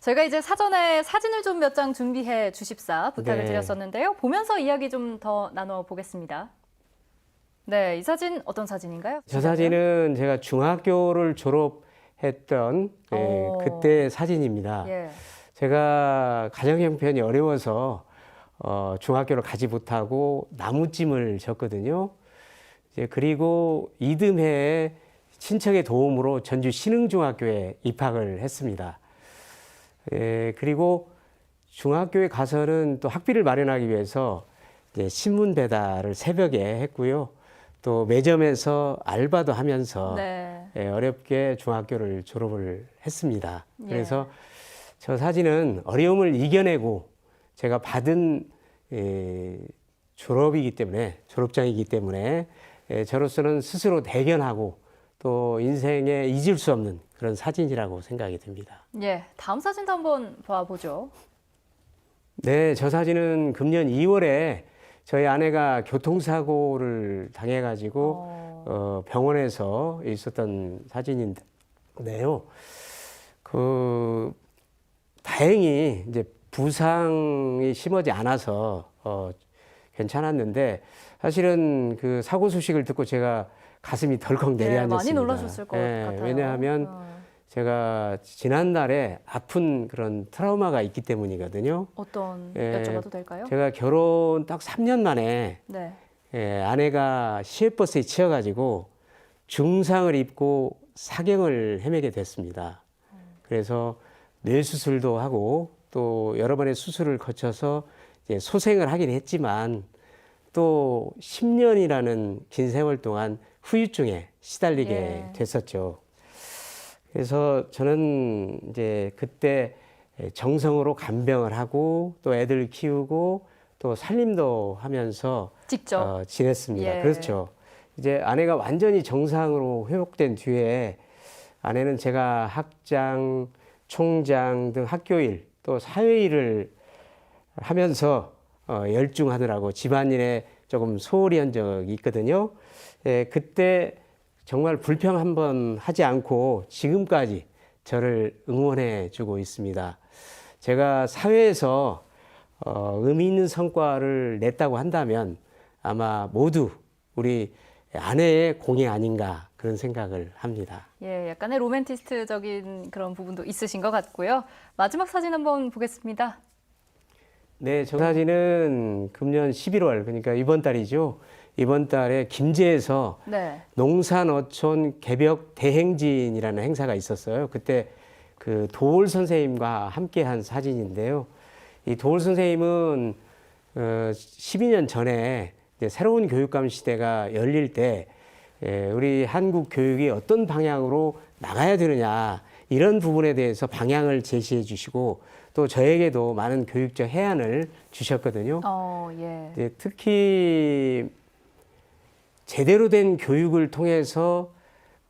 저희가 이제 사전에 사진을 좀 몇 장 준비해 주십사 부탁을 네. 드렸었는데요. 보면서 이야기 좀 더 나눠 보겠습니다. 네, 이 사진 어떤 사진인가요? 저 사진은 제가 중학교를 졸업했던 예, 어. 그때 사진입니다. 예. 제가 가정 형편이 어려워서 어, 중학교를 가지 못하고 나무찜을 졌거든요. 이제 그리고 이듬해에 친척의 도움으로 전주 신흥중학교에 입학을 했습니다. 예, 그리고 중학교에 가서는 또 학비를 마련하기 위해서 이제 신문 배달을 새벽에 했고요. 또 매점에서 알바도 하면서 네. 예, 어렵게 중학교를 졸업을 했습니다. 예. 그래서 저 사진은 어려움을 이겨내고 제가 받은 예, 졸업이기 때문에 졸업장이기 때문에 예, 저로서는 스스로 대견하고 또 인생에 잊을 수 없는 그런 사진이라고 생각이 듭니다. 예. 다음 사진도 한번 봐보죠. 네, 저 사진은 금년 2월에 저희 아내가 교통사고를 당해가지고 어, 어, 병원에서 있었던 사진인데요. 그 다행히 이제 부상이 심하지 않아서 어, 괜찮았는데 사실은 그 사고 소식을 듣고 제가 가슴이 덜컥 예, 내려앉았습니다. 많이 놀라셨을 것 예, 같아요. 왜냐하면 어, 제가 지난달에 아픈 그런 트라우마가 있기 때문이거든요. 어떤 예, 여쭤봐도 될까요? 제가 결혼 딱 3년 만에 네. 예, 아내가 시외버스에 치여가지고 중상을 입고 사경을 헤매게 됐습니다. 그래서 뇌 수술도 하고 또 여러 번의 수술을 거쳐서 이제 소생을 하긴 했지만 또 10년이라는 긴 세월 동안 후유증에 시달리게 예. 됐었죠. 그래서 저는 이제 그때 정성으로 간병을 하고 또 애들 키우고 또 살림도 하면서 직접. 어, 지냈습니다. 예. 그렇죠. 이제 아내가 완전히 정상으로 회복된 뒤에 아내는 제가 학장, 총장 등 학교 일 또 사회 일을 하면서 어, 열중하느라고 집안일에 조금 소홀히 한 적이 있거든요. 예, 그때 정말 불평 한 번 하지 않고 지금까지 저를 응원해 주고 있습니다. 제가 사회에서 어, 의미 있는 성과를 냈다고 한다면 아마 모두 우리 아내의 공이 아닌가 그런 생각을 합니다. 예, 약간의 로맨티스트적인 그런 부분도 있으신 것 같고요. 마지막 사진 한번 보겠습니다. 네, 저 사진은 금년 11월 그러니까 이번 달이죠. 이번 달에 김제에서 네. 농산어촌 개벽 대행진이라는 행사가 있었어요. 그때 그 도올 선생님과 함께 한 사진인데요. 이 도올 선생님은 어, 12년 전에 이제 새로운 교육감 시대가 열릴 때 예, 우리 한국 교육이 어떤 방향으로 나가야 되느냐 이런 부분에 대해서 방향을 제시해 주시고 또 저에게도 많은 교육적 해안을 주셨거든요. 어, 예. 이제 특히 제대로 된 교육을 통해서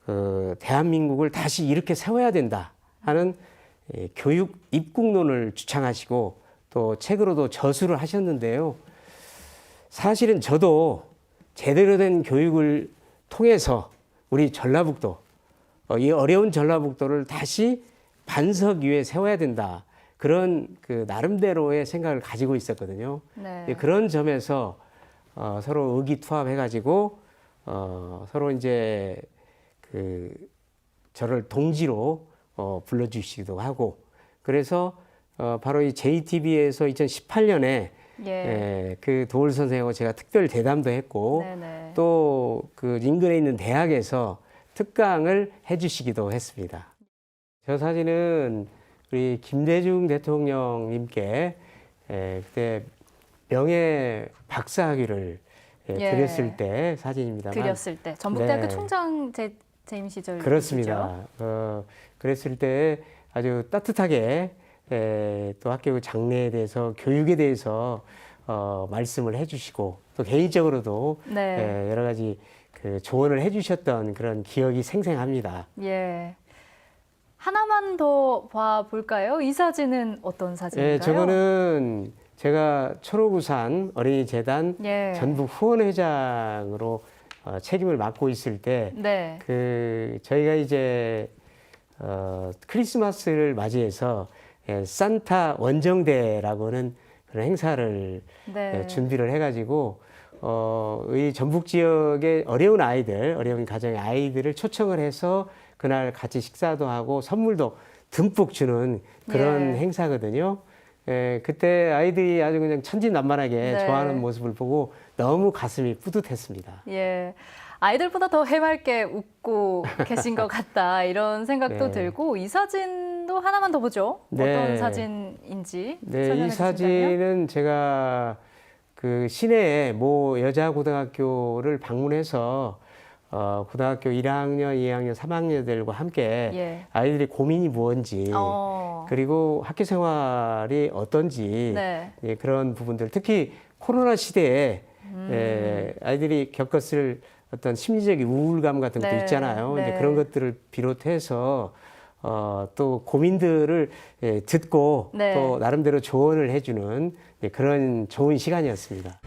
그 대한민국을 다시 이렇게 세워야 된다 하는 예, 교육 입국론을 주창하시고 또 책으로도 저술을 하셨는데요. 사실은 저도 제대로 된 교육을 통해서 우리 전라북도 어, 이 어려운 전라북도를 다시 반석 위에 세워야 된다 그런 그 나름대로의 생각을 가지고 있었거든요. 네. 예, 그런 점에서 어, 서로 의기투합해가지고 어, 서로 이제 그 저를 동지로 어, 불러주시기도 하고 그래서 어, 바로 이 JTB에서 2018년에 예. 예, 그 도울 선생하고 제가 특별 대담도 했고. 또 그 인근에 있는 대학에서 특강을 해주시기도 했습니다. 저 사진은 우리 김대중 대통령님께 에, 그때 명예 박사학위를 예, 예. 드렸을 때 사진입니다. 드렸을 때 전북대학교 네. 총장 제, 재임 시절 그렇습니다. 어, 그랬을 때 아주 따뜻하게 에, 또 학교 장래에 대해서 교육에 대해서 어, 말씀을 해주시고 또 개인적으로도 네. 에, 여러 가지 그 조언을 해주셨던 그런 기억이 생생합니다. 예. 하나만 더 봐볼까요? 이 사진은 어떤 사진인가요? 예, 저거는 제가 초록우산 어린이재단 예. 전북 후원회장으로 어, 책임을 맡고 있을 때 네. 그 저희가 이제 어, 크리스마스를 맞이해서 예, 산타 원정대라고는 그런 행사를 네. 예, 준비를 해가지고 어, 이 전북 지역의 어려운 아이들, 어려운 가정의 아이들을 초청을 해서 그날 같이 식사도 하고 선물도 듬뿍 주는 그런 예. 행사거든요. 예, 그때 아이들이 아주 그냥 천진난만하게 네. 좋아하는 모습을 보고 너무 가슴이 뿌듯했습니다. 예. 아이들보다 더 해맑게 웃고 계신 것 같다 이런 생각도 네. 들고 이 사진도 하나만 더 보죠. 네. 어떤 사진인지 네, 설명해 이 주신다면. 사진은 제가 그 시내의 모 여자 고등학교를 방문해서 어, 고등학교 1학년, 2학년, 3학년들과 함께 예. 아이들의 고민이 무엇인지 어. 그리고 학교 생활이 어떤지 네. 예, 그런 부분들 특히 코로나 시대에 음. 예, 아이들이 겪었을 어떤 심리적인 우울감 같은 것도 네, 있잖아요. 네. 이제 그런 것들을 비롯해서 어, 또 고민들을 예, 듣고 네. 또 나름대로 조언을 해주는 예, 그런 좋은 시간이었습니다.